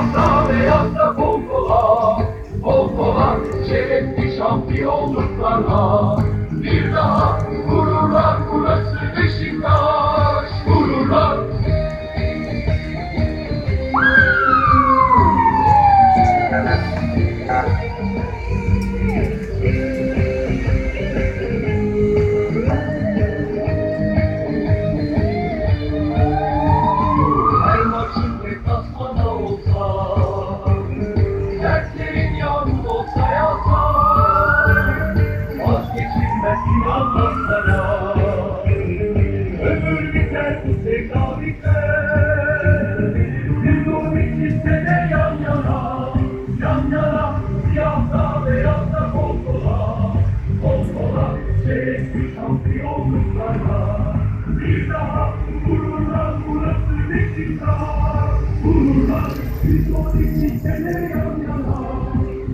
Siyahta beyazda kol kola Kol kola şerefli şampiyonluklarla. Bir daha vururlar burası Beşiktaş Vururlar Her maçın Bir daha Vururlar burası Beşiktaş Vururlar Bir dur ikisi de yan